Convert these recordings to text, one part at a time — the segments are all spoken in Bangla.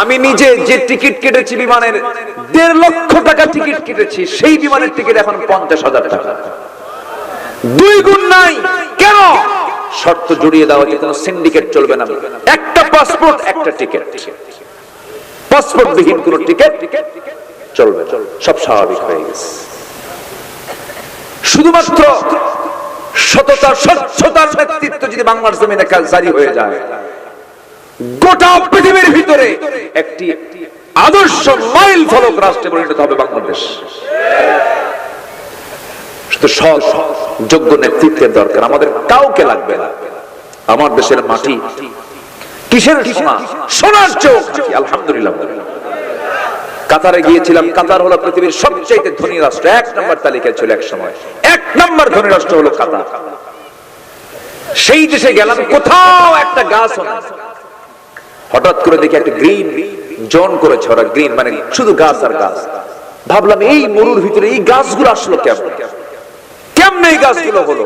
আমি নিজে যে টিকিট কেটেছি বিমানের, দেড় লক্ষ টাকা টিকিট কেটেছি, সেই বিমানের টিকিট এখন পঞ্চাশ হাজার টাকা। দুই গুণ নাই, কেন? শর্ত জড়িয়ে দেওয়া যে কোনো সিন্ডিকেট চলবে না। একটা পাসপোর্ট একটা টিকিট পাসপোর্ট বিহীন কোন টিকিট চলবে সব স্বাভাবিক হয়ে গেছে। শুধুমাত্র সততা স্বচ্ছতার নেতৃত্ব যদি বাংলার জমিনে কাজ জারি হয়ে যায় গোটা পৃথিবীর ভিতরে একটি আদর্শ মাইল ফলক রাষ্ট্রে পরিণত হবে বাংলাদেশ। শুধু সৎ, যোগ্য নেতৃত্বের দরকার। আমাদের কাউকে লাগবে না। আমার দেশের মাটি কিসের সোনা? সোনার চোখ আলহামদুলিল্লাহ। কাতারে গিয়েছিলাম। কাতার হলো পৃথিবীর সবচেয়ে ধনী রাষ্ট্র। এক নম্বর তালিকায় ছিল এক সময়। এক নম্বর ধনী রাষ্ট্র হলো কাতার। সেই দেশে গেলাম, কোথাও একটা গাছ হঠাৎ করে দেখি একটা গ্রিন জন করেছে, ওরা গ্রিন মানে শুধু গাছ আর গাছ। ভাবলাম, এই মরুর ভিতরে এই গাছগুলো আসলো কেমন? কেমন এই গাছগুলো হলো?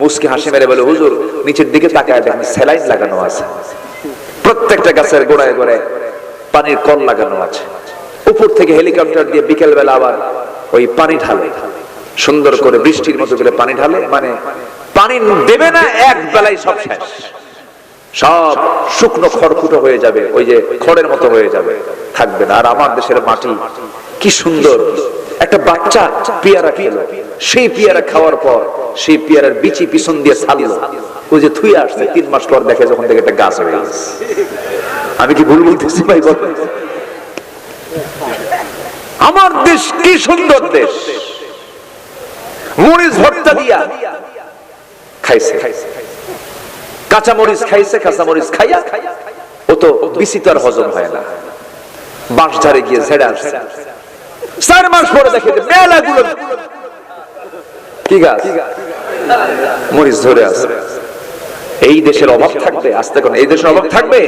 মুসকে হাসি মেরে বলে, হুজুর, নিচের দিকে তাকায় দেখেন, স্যালাইন লাগানো আছে। প্রত্যেকটা গাছের গোড়ায় গোড়ায় পানির কল লাগানো আছে। উপর থেকে হেলিকপ্টার দিয়ে বিকেল বেলা আবার ওই পানি ঢালে। সুন্দর করে বৃষ্টির মতো করে পানি ঢালে মানে পানি দেবে না, এক বেলায় সব শেষ। সব শুকনো খড়কুটো হয়ে যাবে, ওই যে খড়ের মতো হয়ে যাবে, থাকবে না। আর আমার দেশের মাটি, কি সুন্দর। একটা বাচ্চা পেয়ারা খেলো। সেই পেয়ারা খাওয়ার পর, সেই পেয়ারার বিচি পিছন দিয়ে ছাড়লো। ওই যে থুই আসছে, তিন মাস পর দেখে যখন দেখে একটা গাছ হয়ে গেছে। আমি কি ভুল বলতেছি ভাই, বল। আমার দেশ কি সুন্দর দেশ। মরিচ ভর্তা দিয়া খাইছে। কাঁচা মরিচ খাইছে কাঁচা মরিচ খাইয়া ও তো বিসি তো আর হজম হয় না। বাঁশ ঝাড়ে গিয়ে ঝেড়ে আসছে চার মাস পরে দেখে মেলাগুলো কি গাছ? মরিচ ধরে আছে। এই দেশের অভাব থাকবে আস্তে কোন এই দেশের অভাব থাকবে।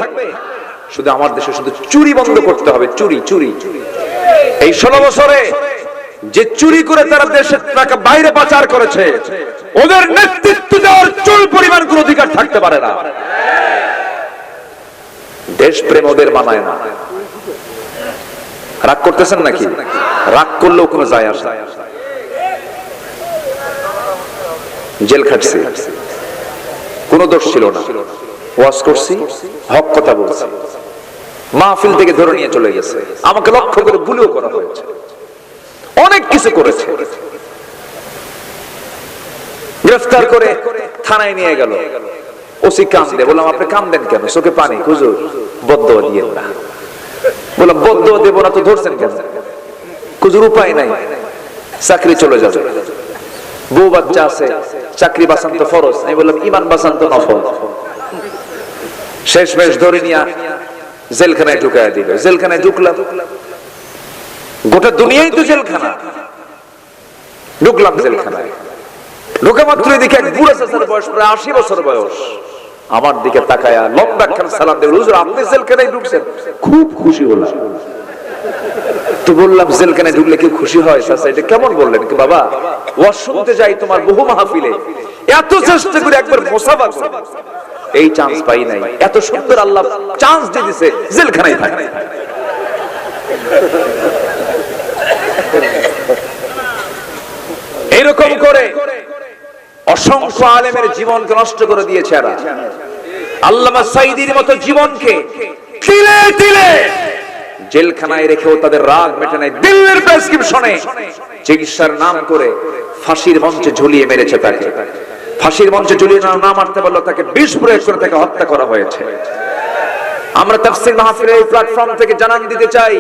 শুধু আমার দেশে শুধু চুরি বন্ধ করতে হবে, চুরি চুরি। এই ষোলো বছরে যে চুরি করে তারা দেশের টাকা বাইরে পাচার করেছে, ওদের নেতৃত্ব দেওয়ার চুল পরিমাণ কোন অধিকার থাকতে পারে না। দেশ প্রেম ওদের মানায় না। রাগ করতেছেন নাকি? রাগ করলেও কোনো যায় আসে জেল খাটছি। কোনো দোষ ছিল না। ওয়াজ করছি, হক কথা বলছি। মাহফিল থেকে ধরে নিয়ে চলে গেছে। আমাকে লক্ষ্য করে গুলিও করা হয়েছে। অনেক কিছু করেছে। গ্রেফতার করে থানায় নিয়ে গেল। ওসি কান্দে, বললাম, আপনি কান্দেন কেন? চোখে পানি, হুজুর বদ্ধ দিয়ে না বললাম বদ্ধ দেব না তো ধরছেন কেন? হুজুর, উপায় নাই, চাকরি চলে যাবে। বউ বাচ্চা আছে, চাকরি বাঁচান তো ফরজ। আমি বললাম, ইমান বাঁচান তো নফল। শেষ মেশ ধরে নিয়ে জেলখানায় ঢুকায় দিল। জেলখানায় ঢুকলাম। গোটা দুনিয়াই তো জেলখানা। ঢুকলাম জেলখানায়। ঢুকে মাত্র দেখি এক বুড়া চাচার বয়স প্রায় আশি বছর বয়স। আমার দিকে তাকায়া লম্বা খান সালাম দেব হুজুর, আপনি জেলখানায় ঢুকছেন, খুব খুশি হলাম। তো বললাম, জেলখানায় ঢুকলে কি খুশি হয়? চাচা এটা কেমন বললেন? কি বাবা, ওয়াজ শুনতে যাই তোমার বহু মাহফিলে। এত চেষ্টা করে একবার এই চান্স পাই নাই। এত সুন্দর আল্লাহ চান্স দিয়ে দিছে, জেলখানায় থাকে। এরকম করে অসংখ্য আলেমের জীবনকে নষ্ট করে দিয়েছে এরা। আল্লামা সাইদির মতো জীবনকে তিলে তিলে জেলখানায় রেখেও তাদের রাগ মেটে নাই দিল্লির প্রেসক্রিপশনে চিকিৎসার নাম করে ফাঁসির মঞ্চে ঝুলিয়ে মেরেছে তাকে। ফাঁসির মঞ্চে ঝুলিয়ে না মারতে পারল তাকে বিষ প্রয়োগ করে তাকে হত্যা করা হয়েছে। আমরা তাফসীর মাহফিলের এই প্ল্যাটফর্ম থেকে জানান দিতে চাই,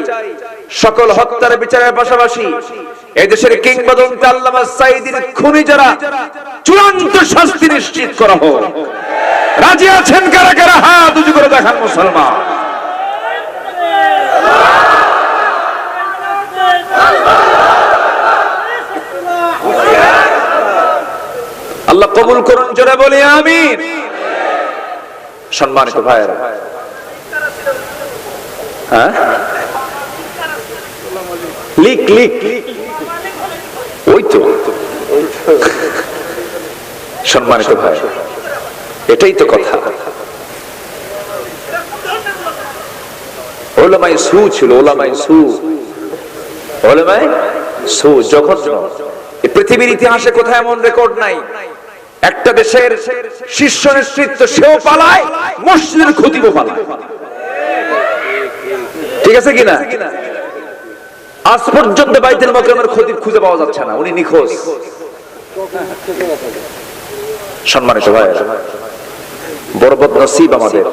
সকল হত্যার বিচারের পাশাপাশি এই দেশের কিংবদন্তি আল্লামা সাইদির খুনি যারা, চূড়ান্ত শাস্তি নিশ্চিত করা হোক। রাজি আছেন কারা কারা? হাত উঁচু করে দেখান মুসলমান। আল্লাহ কবুল করুন, জোরে বলি, আমিন। সম্মানিত ভাইয়েরা। হ্যাঁ? লিক লিক ওই তো সম্মানিত ভাই, এটাই তো কথা। ওলামাই সু ছিল, ওলামাই সু। ওলামাই সু এই পৃথিবীর ইতিহাসে কোথায় এমন রেকর্ড নাই? একটা দেশের শীর্ষ নেতৃত্ব, সেও পালায়, মসজিদের খতিবও পালায়। ঠিক আছে কিনা? আজ পর্যন্ত বাইতুল মকরমের খতিব খুঁজে পাওয়া যাচ্ছে না, উনি নিখোঁজ। সম্মানিত ভাই বড় বদনসিব আমাদের।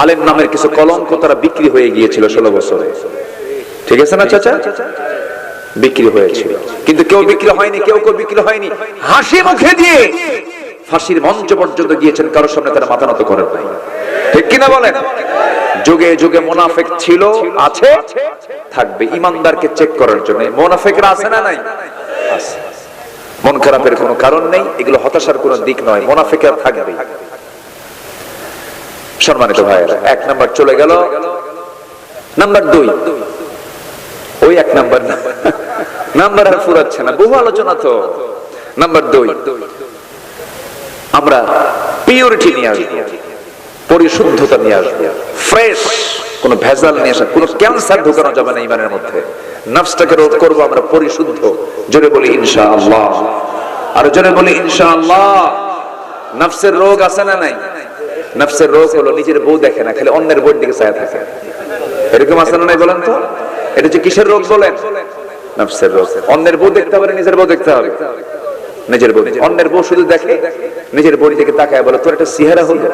আলেম নামের কিছু কলঙ্ক তারা বিক্রি হয়ে গিয়েছিল ষোলো বছরে। ঠিক আছে না, চাচা? বিক্রি হয়েছিল। কিন্তু কেউ বিক্রি হয়নি, কেউ কেউ বিক্রি হয়নি। হাসি মুখে দিয়ে ফাঁসির মঞ্চ পর্যন্ত গিয়েছেন, কারোর সামনে তারা মাথা নত করেন নাই। ঠিক কিনা বলেন? যুগে যুগে মোনাফেক ছিল, আছে, থাকবে। ইমানদারকে চেক করার জন্য। মোনাফেকরা আছে না নাই? মন খারাপের কোনো কারণ নেই, এগুলো হতাশার কোনো দিক নয়। মোনাফেকের থাকবে সম্মানিত ভাইয়েরা, এক নাম্বার চলে গেল। নাম্বার দুই। ওই এক নাম্বার নাম্বার আর ফুরাচ্ছে না। বহু আলোচনা তো। নাম্বার দুই। আমরা পিওরিটি নিয়ে আসব। পরিশুদ্ধতা নিয়ে আসব। ফ্রেশ কোন ভেজাল নিয়ে আসা, কোন ক্যান্সার ঢোকানো যাবে না ইমানের মধ্যে। নফসটাকে রোধ করব আমরা পরিশুদ্ধ। জোরে বলি ইনশা আল্লাহ আর জোরে বলি ইনশা আল্লাহ নফসের রোগ আছে না নাই? নফসের রোগ হলো নিজের বউ দেখে না, খালি অন্যের বউর দিকে চায় থাকে। এরকম আছে না নাই বলেন তো? এটা যে কিসের রোগ বলেন? নফসের রোগ। অন্যের বউ দেখতে হবে নিজের বউ দেখতে হবে। নিজের বউ, অন্যের বউ শুধু দেখে, নিজের বউর দিকে তাকায় বলে, তোর একটা চেহারা হলো।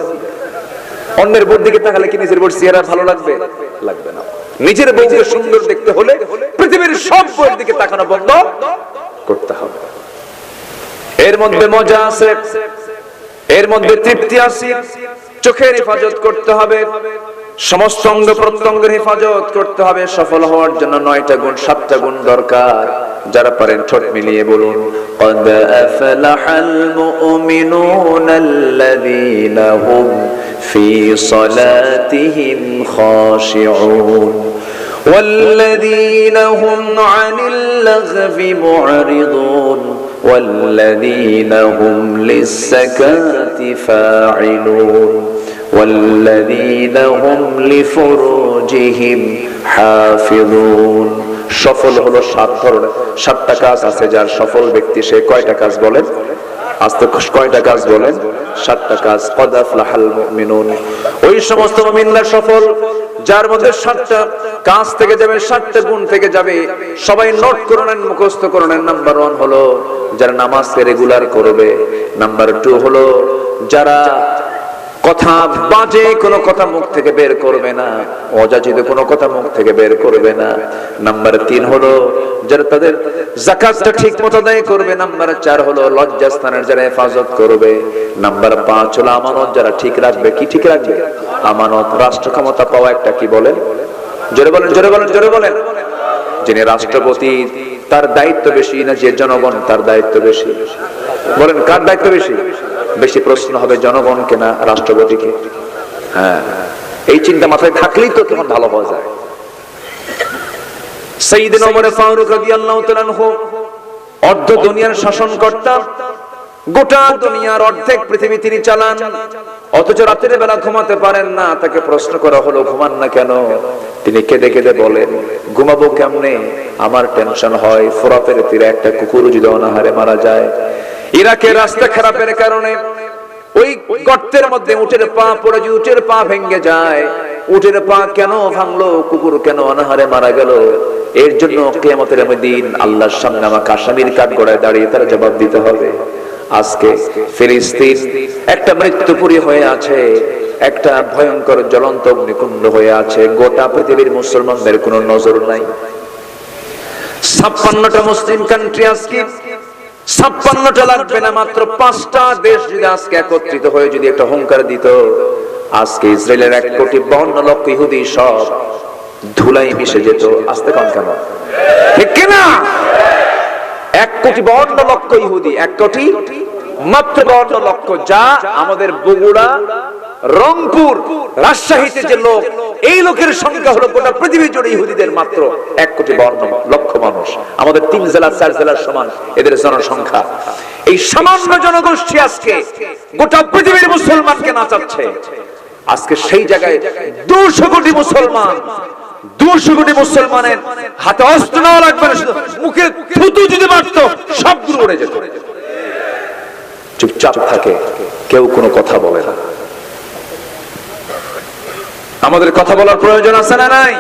অন্যের বোর দিকে তাকালে কি নিজের বোর চেহারা ভালো লাগবে? লাগবে না। নিজের বউকে সুন্দর দেখতে হলে পৃথিবীর সব বউয়ের দিকে তাকানো বন্ধ করতে হবে। এর মধ্যে মজা আছে, এর মধ্যে তৃপ্তি আছে, চোখের হেফাজত করতে হবে। সমস্ত অঙ্গ প্রত্যঙ্গের হেফাজত করতে হবে সফল হওয়ার জন্য নয়টা গুণ সাতটা গুণ দরকার যারা পারেন ঠোঁট মিলিয়ে বলুন قد أفلح المؤمنون الذين هم في صلاتهم خاشعون والذين هم عن اللغو معرضون والذين هم للزكاة فاعلون والذين هم لفروجهم حافظون সফল হলো সাত ধরনের সাতটা কাজ আছে যার সফল ব্যক্তি সে কয়টা কাজ বলেন আস্তে কয়টা কাজ বলেন সাতটা কাজ কদ আফলাহাল মুমিনুন ওই সমস্ত মুমিনরা সফল যার মধ্যে সাতটা কাজ থেকে যাবে সাতটা গুণ থেকে যাবে সবাই নোট করে নেন মুখস্থ করে নেন নাম্বার ওয়ান হলো যারা নামাজকে রেগুলার করবে নাম্বার টু হলো যারা কথা বাজে কোনো কথা মুখ থেকে বের করবে না, অযাচিত কোনো কথা মুখ থেকে বের করবে না। নাম্বার তিন হলো, যারা তাদের জাকাতটা ঠিক মতো আদায় করবে, নাম্বার চার হলো, লজ্জাস্থানের যারা হেফাজত করবে। নাম্বার পাঁচ হলো, আমানত যারা ঠিক রাখবে, কি ঠিক রাখবে? আমানত রাষ্ট্র ক্ষমতা পাওয়া একটা কি বলেন? জোরে বলেন জোরে বলেন জোরে বলেন। যিনি রাষ্ট্রপতি, তার দায়িত্ব বেশি না যে জনগণ, তার দায়িত্ব বেশি। বলেন, কার দায়িত্ব বেশি? বেশি প্রশ্ন হবে জনগণকে না রাষ্ট্রপতিকে হ্যাঁ। এই চিন্তা মাথায় থাকলেই তো তখন ভালো হওয়া যায়। সাইদিন ওমর ফারুক রাদিয়াল্লাহু তাআলা অর্ধ দুনিয়ার শাসনকর্তা গোটা দুনিয়ার অর্ধেক পৃথিবী তিনি চালান। অথচ রাতের বেলা ঘুমাতে পারেন না তাকে প্রশ্ন করা হলো ঘুমান না কেন? তিনি কেঁদে কেঁদে বলেন ঘুমাবো কেমনে? আমার টেনশন হয় ফোরাতের তীরে একটা কুকুর যদি অনাহারে মারা যায় ইরাকের রাস্তা খারাপের কারণে ওই গর্তের মধ্যে উটের পা পড়ে যদি উটের পা ভেঙে যায়, উটের পা কেন ভাঙলো, কুকুর কেন অনাহারে মারা গেল? এর জন্য কেয়ামতের দিন আল্লাহর সামনে আমাকে আসামির কাঠ গড়ায় দাঁড়িয়ে তারা জবাব দিতে হবে। আজকে ফিলিস্তিন একটা মৃত্যুপুরী হয়ে আছে, একটা ভয়ঙ্কর জ্বলন্ত অগ্নিকুণ্ড হয়ে আছে। গোটা পৃথিবীর মুসলমানদের কোনো নজর নাই। ছাপ্পান্নটা মুসলিম কান্ট্রি আজকে ছাপ্পান্নটা লাগবে না, মাত্র পাঁচটা দেশ যদি আজকে একত্রিত হয়ে যদি একটা হুঙ্কার দিত, আজকে ইসরায়েলের এক কোটি বাউন্ন লক্ষ ইহুদি সব ধুলাই মিশে যেত। আসতে কম কেন ঠিক কিনা? এক কোটি বাউন্ন লক্ষ ইহুদি, এক কোটি? মাত্র বাউন্ন লক্ষ যা আমাদের বগুড়া রংপুর রাজশাহীতে যে লোক, এই লোকের সংখ্যা হলো গোটা পৃথিবী জুড়ে ইহুদিদের মাত্র এক কোটি বাউন্ন লক্ষ মানুষ। আমাদের তিন জেলা চার জেলার সমান এদের জনসংখ্যা। এই সামান্য জনগোষ্ঠী আজকে গোটা পৃথিবীর মুসলমানকে নাচাচ্ছে। আজকে সেই জায়গায় দুশো কোটি মুসলমান, দুশো কোটি মুসলমানের হাতে অস্ত্র নেওয়া লাগবে না মুখে থুতু যদি মারতো সবগুলো উড়ে যেত। চুপচাপ থাকে, কেউ কোনো কথা বলে না। আমাদের কথা বলার প্রয়োজন আছে না নাই?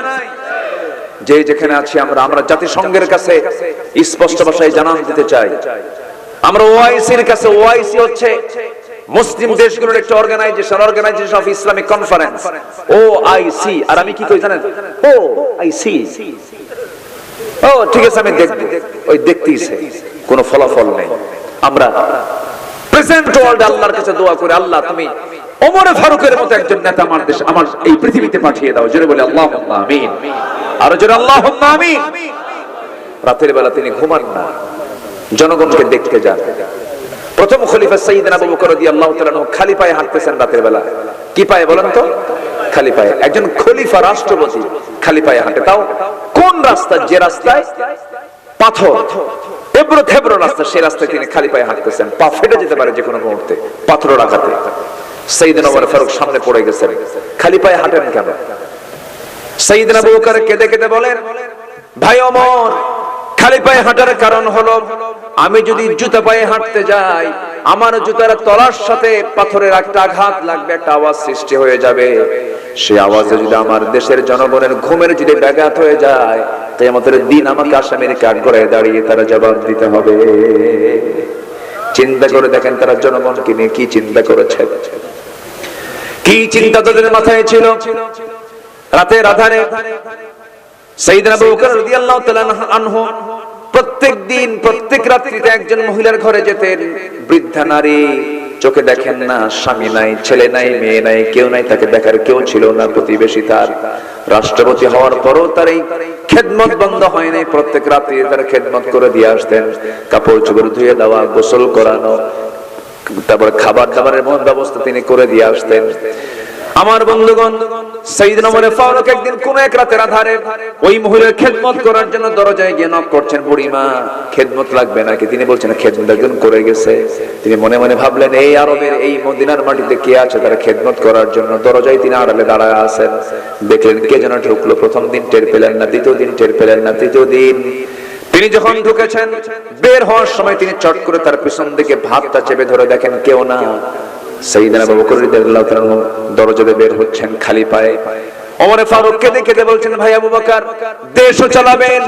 যে যেখানে আছি আমরা আমরা জাতিসংঘের কাছে স্পষ্ট ভাষায় জানান দিতে চাই। আমরা ওআইসির কাছে ওআইসি হচ্ছে মুসলিম দেশগুলোর একটা organisation organisation of Islamic conference O IC আর আমি কি কই জানেন? ও আইসি ও, ঠিক আছে, আমি দেখব। ওই দেখতেইছে, কোনো ফলাফল নেই। আমরা প্রেজেন্ট ওয়ার্ল্ড আল্লাহর কাছে দোয়া করে, আল্লাহ তুমি ওমরে ফারুকের মতো একজন নেতা আমার দেশ, আমার এই পৃথিবীতে পাঠিয়ে দাও। জোরে বলে আল্লাহ আমিন। আরও জোরে আল্লাহ আমিন। রাতের বেলা তিনি ঘুমান না। জনগণকে দেখতে যান। প্রথম খলিফা সাইয়েদনা আবু বকর রাদিয়াল্লাহু তাআলা খালি পায়ে হাঁটতেছেন রাতের বেলা। কি পায়ে বলেন তো? খালি পায়ে। একজন খলিফা রাষ্ট্রপতি খালি পায়ে হাঁটে। তাও কোন রাস্তা? যে রাস্তায় পাথর, এবড়ো থেবড়ো রাস্তা সেই রাস্তায় তিনি খালি পায়ে হাঁটতেছেন। পা ফেটে যেতে পারে যে কোনো মুহূর্তে পাথর রাখাতে ফারুক সামনে পড়ে গেছেন। খালি পায়ে হাঁটেন কেন? সাইয়েদনা আবু কেঁদে কেঁদে বলেন, ভাই খালি পায়ে হাঁটার কারণ হলো, আমি যদি জুতা পায়ে হাঁটতে যাই, আমার জুতার তলার সাথে পাথরের একটা আঘাত লাগবে, একটা আওয়াজ সৃষ্টি হয়ে যাবে। সে আওয়াজে যদি আমার দেশের জনগণের ঘুমের যদি ব্যাঘাত হয়ে যায় তাই আমাদের দিন আমাকে আসামির কাঠ করে দাঁড়িয়ে তারা জবাব দিতে হবে। চিন্তা করে দেখেন তারা জনগণকে নিয়ে কি চিন্তা করেছে। কি চিন্তা তাদের মাথায় ছিল? রাতের আধারে প্রত্যেক দিন, প্রত্যেক রাত্রিতে একজন মহিলার ঘরে যেতেন। বৃদ্ধা নারী চোখে দেখেন না, স্বামী নাই, ছেলে নাই, মেয়ে নাই, কেউ নাই, তাকে দেখার কেউ ছিল না, প্রতিবেশী তার। রাষ্ট্রপতি হওয়ার পরও তার এই খেদমত বন্ধ হয় নাই। প্রত্যেক রাত্রি তার খেদমত করে দিয়ে আসতেন। কাপড় চোপড় ধুয়ে দেওয়া, গোসল করানো তারপর খাবার দাবারের ব্যবস্থা তিনি করে দিয়ে আসতেন। আমার বন্ধুগণ সাইয়েদনা ওমর ফারুক একদিন কোন এক রাতের আধারে ওই মহিলার খেদমত করার জন্য দরজায় গিয়ে নক করছেন বুড়িমা। খেদমত লাগবে নাকি? তিনি বলছেন, খেদমত একজন করে গেছে। তিনি মনে মনে ভাবলেন, এই আরবের এই মদিনার মাটিতে কে আছে তারা খেদমত করার জন্য? দরজায় তিনি আড়ালে দাঁড়ায় আছেন। দেখলেন কে যেন ঢুকলো, প্রথম দিন টের পেলেন না, দ্বিতীয় দিন টের পেলেন না, তৃতীয় দিন তিনি যখন ঢুকেছেন, বের হওয়ার সময় তিনি চট করে তার পিছন দিকে ভাতটা চেপে ধরে দেখেন কেউ না। চালাবেন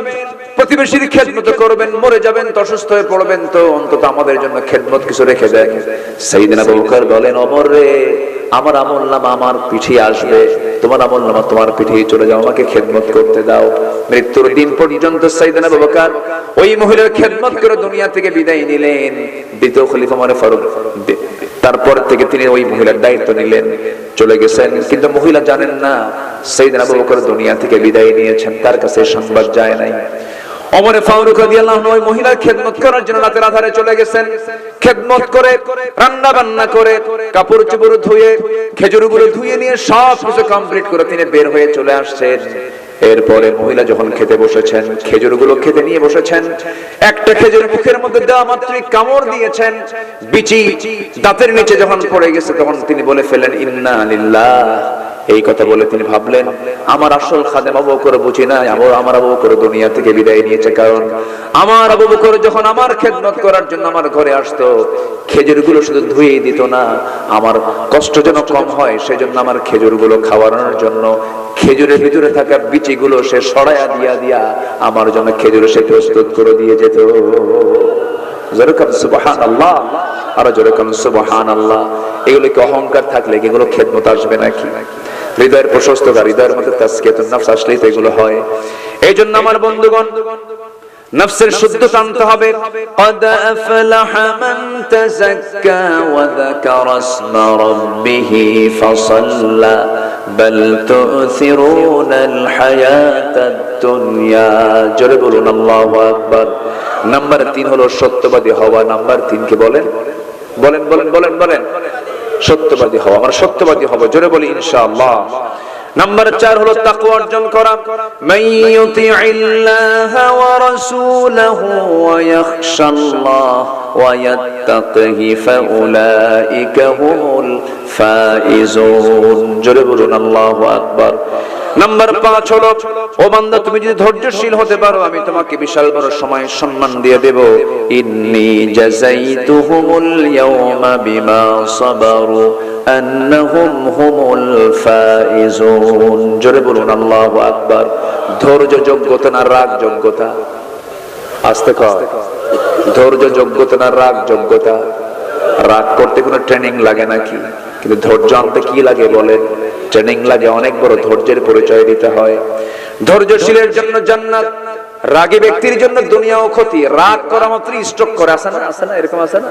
করবেন, মরে যাবেন অসুস্থ হয়ে পড়বেন, তো আমাদের জন্য কিছু রেখে বলেন রে, আমার আমল নাম আমার পিঠে আসবে তোমার আমল নামা তোমার পিঠে চলে যাও, আমাকে খেদমত করতে দাও। মৃত্যুর দিন পর্যন্ত সাইদানা বাবাকার ওই মহিলার খেদমত করে দুনিয়া থেকে বিদায় নিলেন। দ্বিতীয় খলিফা মানে ফারুক। তারপর থেকে তিনি ওই মহিলার দায়িত্ব নিলেন, চলে গেছেন। কিন্তু মহিলা জানেন না সেইদিন আবু বকর দুনিয়া থেকে বিদায় নিয়েছেন, তার কাছে সংবাদ যায় নাই। অমরে ফারুক রাদিয়াল্লাহু আনহু, ওই মহিলার খেদমত করার জন্য রাতের আধারে চলে গেছেন। খেদমত করে রান্না বান্না করে, কাপড় চোপড় ধুয়ে, খেজুরগুলো ধুয়ে নিয়ে সব কিছু কমপ্লিট করে তিনি বের হয়ে চলে আসছেন। এরপরে মহিলা যখন খেতে বসেছেন, খেজুরগুলো খেতে নিয়ে বসেছেন, একটা খেজুর মুখের মধ্যে দেওয়া মাত্রই কামড় দিয়েছেন, বিচি দাঁতের নিচে যখন পড়ে গেছে, তখন তিনি বলে ফেলেন ইন্না লিল্লাহ। এই কথা বলে তিনি ভাবলেন, আমার আসল খাদেম আবু বকর বুঝি না আমার আমার আবু বকর দুনিয়া থেকে বিদায় নিয়েছে কারণ আমার আবু বকর যখন আমার খেদমত করার জন্য আমার ঘরে আসতো, খেজুরগুলো শুধু ধুয়ে দিত না, আমার কষ্ট যেন কম হয়, সেজন্য আমার খেজুরগুলো খাওয়ানোর জন্য খেজুরের ভিতরে থাকা বিচিগুলো সে সরাইয়া দিয়া দিয়া আমার জন্য খেজুর সে প্রস্তুত করে দিয়ে যেত। যেরকম সুবহান আল্লাহ আরও যেরকম সুবহান আল্লাহ এগুলো কি অহংকার থাকলে এগুলো খেদমত আসবে নাকি? হৃদয়ের প্রশস্ততা হৃদয়ের মধ্যে তাস্কিয়াতুন নাফস আসলেই তো এগুলো হয় এই জন্য আমার বন্ধুগণ নফসের শুদ্ধতা আনতে হবে قد أفلح من تزكى وذكر اسم ربه فصلى بل تؤثرون الحياة الدنيا জোরে বলুন আল্লাহু আকবার নাম্বার তিন হলো সত্যবাদী হওয়া নাম্বার তিন কে বলেন বলেন বলেন বলেন বলেন সত্যবাদী হওয়া আমরা সত্যবাদী হব। জোরে বলি, ইনশাআল্লাহ। নাম্বার 4 হলো তাকওয়া অর্জন করা। মাইয়ুতিইল্লাহা ওয়া রাসূলাহু ওয়া ইয়াখশাল্লাহ ওয়া ইয়াত্তাকিহি ফাউলাইকা হুমুল ফাইজুন। জোরে বলুন, আল্লাহু আকবার। নাম্বার পাঁচ হলো, ও বান্দা, তুমি যদি ধৈর্যশীল হতে পারো, আমি তোমাকে বিশাল বড় সময় সম্মান দিয়ে দেব। ইন্নি জাযাইতুহুমুল ইয়াওমা বিমা সাবারু, আন্নাহুম হুমুল ফাইজুন। জোরে বলুন, আল্লাহু আকবার। ধৈর্য যোগ্যতা না রাগ যোগ্যতা আস্তে কর। ধৈর্য যোগ্যতা না রাগ যোগ্যতা রাগ করতে কোনো ট্রেনিং লাগে নাকি? কিন্তু ধৈর্য আনতে কি লাগে বলেন? ট্রেনিং লাগে, অনেক বড় ধৈর্যের পরিচয় দিতে হয়। ধৈর্যশীলের জন্য জান্নাত, রাগী ব্যক্তির জন্য দুনিয়াও ক্ষতি। রাগ করা মাত্র স্ট্রোক করে আসে না? আসে না? এরকম আছে না?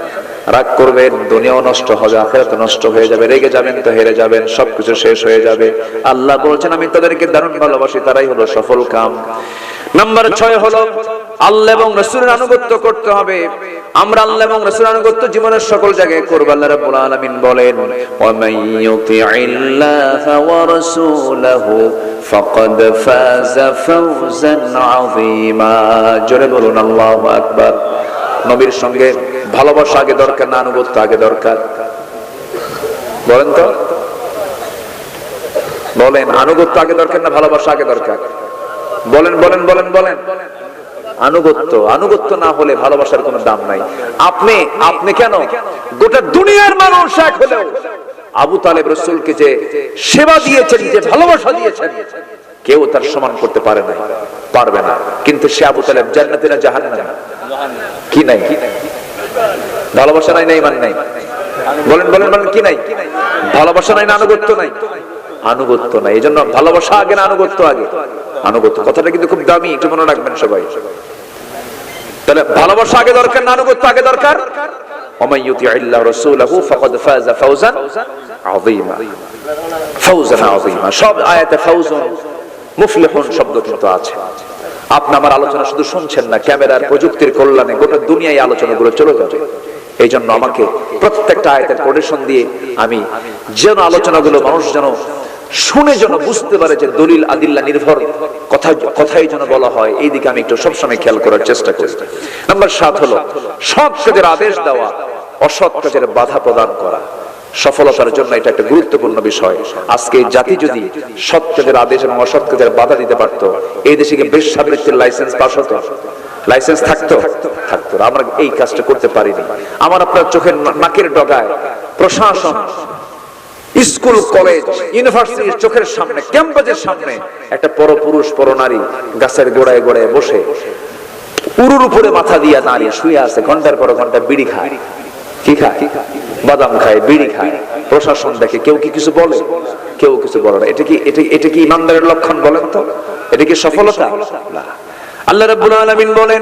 রাগ করবেন দুনিয়াও নষ্ট হবে, আখেরাত নষ্ট হয়ে যাবে, রেগে যাবেন তো হেরে যাবেন, সবকিছু শেষ হয়ে যাবে। আল্লাহ বলছেন, আমি তাদেরকে দারুণ ভালোবাসি, তারাই হলো সফল কাম। নাম্বার ছয় হলো আল্লাহ এবং রসুলের আনুগত্য করতে হবে। আমরা আল্লাহ এবং রসুলের আনুগত্য জীবনের সকল জায়গায় করব। আল্লাহ রাব্বুল আলামিন বলেন ফাকাদ ফাওজান আযীমা। জোরে বলুন, আল্লাহু আকবার। নবীর সঙ্গে ভালোবাসা আগে দরকার না আনুগত্য আগে দরকার। বলেন তো। বলেন, আনুগত্য আগে দরকার না ভালোবাসা আগে দরকার? বলেন বলেন বলেন বলেন। আনুগত্য আনুগত্য না হলে ভালোবাসার কোনো দাম নাই। আপনি আপনি কেন? গোটা দুনিয়ার মানুষ এক হলেও। আবু তালেব রসুলকে যে সেবা দিয়েছেন, যে ভালোবাসা দিয়েছেন, কেউ তার সমান করতে পারে না পারবে না। কিন্তু সে আবু তালেব জান্নাতে না জাহান্নামে। কি নাই? ভালোবাসা নাই না ইমান নাই? বলেন বলেন বলেন, কি নাই? ভালোবাসা নাই না আনুগত্য নাই? আনুগত্য নাই। এই জন্য ভালোবাসা আগে না আনুগত্য আগে? আনুগত্য কথাটা কিন্তু খুব দামি, একটু মনে রাখবেন সবাই। তাহলে ভালোবাসা আগে দরকার না আনুগত্য আগে দরকার? ওমান ইউতি'ইল্লাহ রাসূলাহু ফাকাদ ফাযা ফাওজান আযীমা। ফাওজান আযীমা। সব আয়াতে ফাউজুন, মুফলিহুন শব্দ কিন্তু আছে। আপনি আমার আলোচনা শুধু শুনছেন না, ক্যামেরার প্রযুক্তির কল্যাণে গোটা দুনিয়ায় আলোচনাগুলো চলে যাবে। এই জন্য আমাকে প্রত্যেকটা আয়াতের কোটেশন দিয়ে আমি যেন আলোচনাগুলো মানুষ যেন শুনে যেন বুঝতে পারে যে দলিল আদিল্লা নির্ভর। কথা কথাই যেন বলা হয় এই দিকে আমি একটু সবসময় খেয়াল করার চেষ্টা করি। নাম্বার সাত হলো, সৎ কাজের আদেশ দেওয়া, অসৎ কাজের বাধা প্রদান করা। সফলতার জন্য এটা একটা গুরুত্বপূর্ণ বিষয়। আজকে জাতি যদি সৎ আদেশ এবং অসৎ কাজের বাধা দিতে পারতো, এই দেশে কি বেশ সাবৃত্তির লাইসেন্স পাস হতো? লাইসেন্স থাকতো? থাকতো। আমরা এই কাজটা করতে পারিনি। আমার আপনার চোখের নাকের ডগায় প্রশাসন স্কুল, কলেজ, ইউনিভার্সিটির চোখের সামনে, ক্যাম্পাসের সামনে একটা পর পুরুষ পর নারী গাছের গোড়ায় গোড়ায় বসে উরুর উপরে মাথা দিয়া নারী শুয়ে আছে, ঘণ্টার পর ঘণ্টা বিড়ি খায়। কি খায়? বাদাম খায়, বিড়ি খায়। প্রশাসন দেখে কেউ কি কিছু বলে? কেউ কিছু বলে না। এটা কি, এটা এটা কি ইমানদারের লক্ষণ বলেন তো? এটা কি সফলতা? আল্লাহ রাব্বুল আলামিন বলেন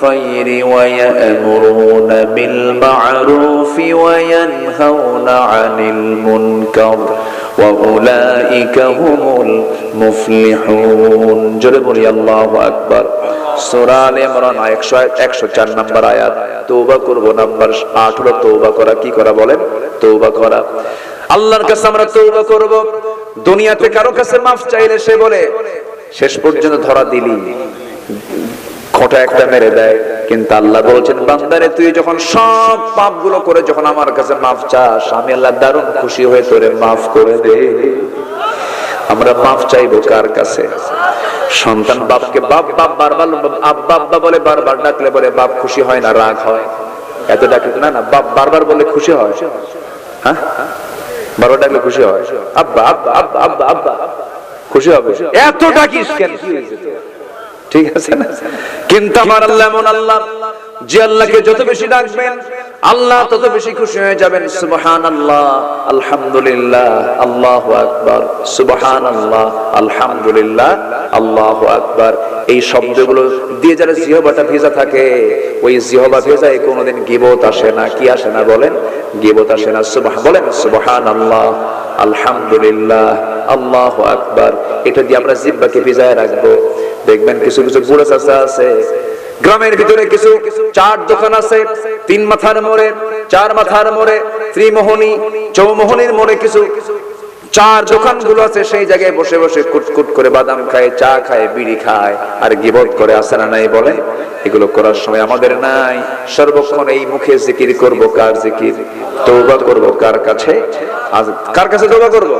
খায়রি ওয়া ইয়ামুরুনা বিল মা'রুফি ওয়া ইয়ানহাউনা আনিল মুনকার ওয়া উলাইকা হুমুল মুফলিহুন জোরে বলি আল্লাহু আকবার সূরা আলে ইমরান 100 104 নম্বর আয়াত। তওবা করব নাম্বার 8 হলো তওবা করা কি করা বলেন? তওবা করা। আল্লাহর কাছে আমরা তওবা করব। দুনিয়াতে কারও কাছে মাফ চাইলে সে বলে, শেষ পর্যন্ত ধরা দিলি। খোঁটা একটা মেরে দেয়। কিন্তু আল্লাহ বলছেন, বান্দারে, তুই যখন সব পাপগুলো করে যখন আমার কাছে মাফ চাস, আমি আল্লাহ দারুণ খুশি হয়ে তোরে মাফ করে দে। আমরা মাফ চাইব কার কাছে? সন্তান বাপকে বাপ বাপ বারবার আব্বা আব্বা বলে বারবার ডাকলে বলে বাপ খুশি হয় না, রাগ হয়। এত ডাকলে না না, বাপ বারবার বলে খুশি হয়। হ্যাঁ? বারবার ডাকলে খুশি হয় আব্বা আব্বা আব্বা আব্বা আব্বা। খুশি হবে। এত ডাকিস কেন? কি ঠিক আছে না? কিন্তু আমার আল্লাহ এমন আল্লাহ যে আল্লাহকে যত বেশি ডাকবেন আল্লাহ তত বেশি খুশি হয়ে যাবেন সুবহান আল্লাহ আলহামদুলিল্লাহ, আল্লাহ আকবার সুবহান আল্লাহ আলহামদুলিল্লাহ, আল্লাহ আকবার। এই শব্দগুলো দিয়ে যারা জিহবাটা ভেজা থাকে, ওই জিহবা ভেজায় কোনোদিন গিবত আসে না, কি আসে না বলেন? গিবত আসে না সুবহান বলেন সুবহান আল্লাহ আলহামদুলিল্লাহ, আল্লাহ আকবার। এটা দিয়ে আমরা জিব্বাকে ভিজায় রাখব। দেখবেন কিছু কিছু বুড়ো চাষা আছে গ্রামের ভিতরে কিছু চার দোকান আছে, তিন মাথার মোড়ে, চার মাথার মোড়ে, ত্রিমোহনী, চৌমোহনীর মোড়ে কিছু চার দোকানগুলো আছে, সেই জায়গায় বসে বসে কুটকুট করে বাদাম খায়, চা খায়, বিড়ি খায়, আর গিবত করে আসে না নাই বলে? এগুলো করার সময় আমাদের নাই। সর্বক্ষণ এই মুখে জিকির করব, কার জিকির? তৌবা করব, কার কাছে? কার কাছে তৌবা করব?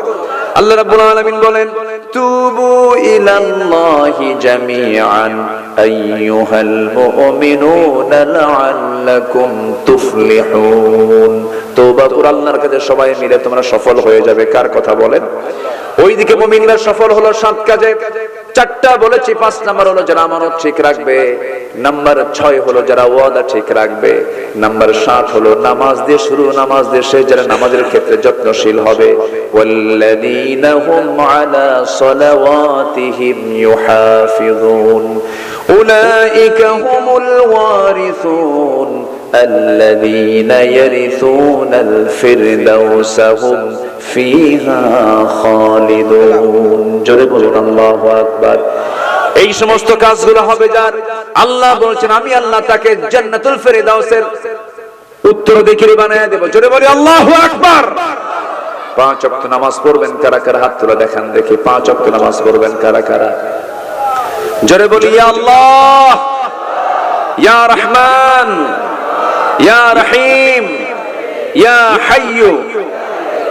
আল্লাহ রাব্বুল আলামিন বলেন তুবু ইলাল্লাহি জামিআন আইয়ুহাল মুমিনুনা লাআল্লাকুম তুফলিহুন تفلحون করে আল্লাহর কাছে সবাই মিলে তোমরা সফল হয়ে যাবে। কার কথা বলেন? ওইদিকে মুমিনরা সফল হলো সাত কাজে। চারটা বলেছি পাঁচ নাম্বার হলো যারা আমানত ঠিক রাখবে নাম্বার ছয় হলো যারা ওয়াদা ঠিক রাখবে নাম্বার সাত হলো নামাজ দিয়ে শুরু নামাজ দিয়ে শেষ যারা নামাজের ক্ষেত্রে যত্নশীল হবে والذين هم على صلواتهم يحافظون أولئك هم الوارثون الذين يرثون الفردوس هم فيها خالدون জোরে বলুন, আল্লাহু আকবার। এই সমস্ত কাজগুলো হবে যার আল্লাহ বলছেন, আমি আল্লাহ তাকে জান্নাতুল ফেরদাউসের উত্তরাধিকারী বানায় দেব। জোরে বলি, আল্লাহু আকবার। পাঁচ ওয়াক্ত নামাজ পড়বেন, কারা কারা হাত তুলে দেখান দেখি, পাঁচ ওয়াক্ত নামাজ পড়বেন কারা কারা? জোরে বলি, ইয়া আল্লাহ, ইয়া রহমান, ইয়া রহিম, ইয়া হাইয়ু,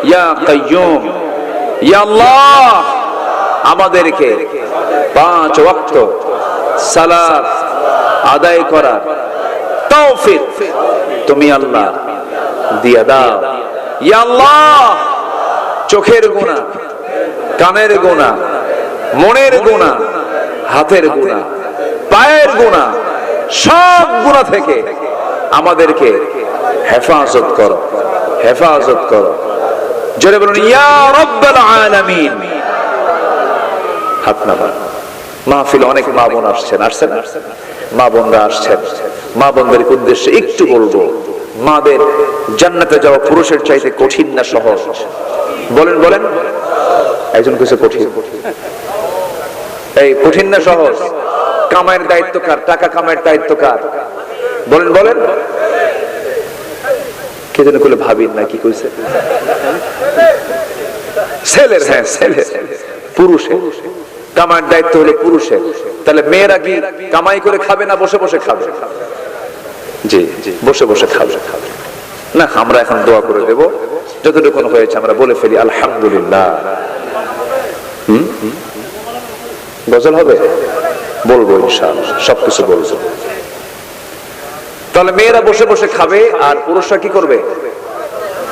ইয়া কাইয়ুম, ইয়া আল্লাহ। আমাদেরকে পাঁচ ওয়াক্ত সালাত আদায় করা তৌফিক তুমি আল্লাহ দিয়া দাও। ইয়া আল্লাহ, চোখের গুণা কানের গুণা মনের গুণা হাতের গুণা পায়ের গুণা সব গুণা থেকে আমাদেরকে হেফাজত করো হেফাজত করো। জোরে বলুন, ইয়া রব্বাল আলামিন। হাত নামান। মাহফিল অনেক মা বোন আসছেন আসছেন মা বোনরা আসছেন। মা বোনদের উদ্দেশ্যে একটু বলব, মাদের জান্নাতে যাওয়া পুরুষের চাইতে কঠিন না সহজ? বলেন বলেন। একজন কিছু কঠিন। এই, কঠিন না সহজ? কামাইয়ের দায়িত্ব কার? টাকা কামাইয়ের দায়িত্ব কার? বলেন বলেন। কে যেন করলে ভাবিন না কি কইছে। ছেলের হ্যাঁ ছেলের। পুরুষের। কামাইয়ের দায়িত্ব হলো পুরুষের। তাহলে মেয়েরা কি কামাই করে খাবে না বসে বসে খাবে? জি জি, বসে বসে খাবে। না, আমরা এখন দোয়া করে দেব। যতটুকু হয়েছে আমরা বলে ফেলি, আলহামদুলিল্লাহ। হুম? গজল হবে? বলব ইনশাআল্লাহ, সবকিছু বলব। তাহলে মেয়েরা বসে বসে খাবে আর পুরুষরা কি করবে?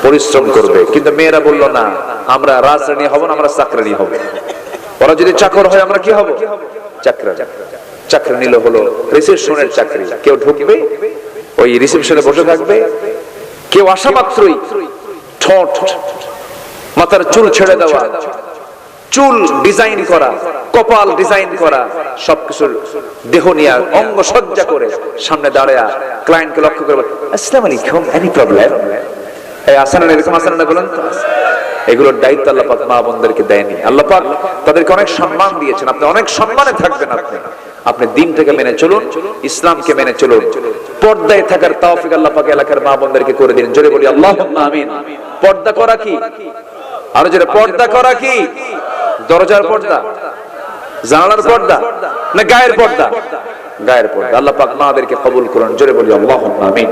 পরিশ্রম করবে। কিন্তু মেয়েরা বলল না, আমরা রাজরানী হব না, আমরা চাকরানি হব। ওরা যদি চাকর হয়, আমরা কি হব? চাকরা। চাকরি নিল হলো রিসেপশনের চাকরি। কেউ ঢুকবে, ওই রিসেপশনে বসে থাকবে। কেউ আসা মাত্রই ঠোঁট, মাথার চুল ছেড়ে দেওয়া, চুল ডিজাইন করা, কপাল ডিজাইন করা, সবকিছুর দেহ নিয়ে অঙ্গ সজ্জা করে সামনে দাঁড়ায় ক্লায়েন্টকে লক্ষ্য করে আসসালামু আলাইকুম এনি প্রবলেম এই আসানা এরকম আসানা বলেন তো? এগুলোর দায়িত্ব আল্লাহ পাক মা বোনদেরকে দেয়নি। আল্লাহ পাক তাদেরকে অনেক সম্মান দিয়েছেন। আপনি অনেক সম্মানে থাকবেন আপনি। আপনি দিনটাকে মেনে চলুন, ইসলামকে মেনে চলুন। পর্দায় থাকার তৌফিক আল্লাহ পাক এলাকার মা বোনদেরকে করে দিন। জোরে বলি আল্লাহ আমিন। পর্দা করা কি? আরও যেটা পর্দা করা কি? দরজার পর্দা? জানালার পর্দা? না গায়ের পর্দা? গায়ের পর্দা। আল্লাহ পাক মাদেরকে কবুল করুন। জোরে বলি আল্লাহ আমিন।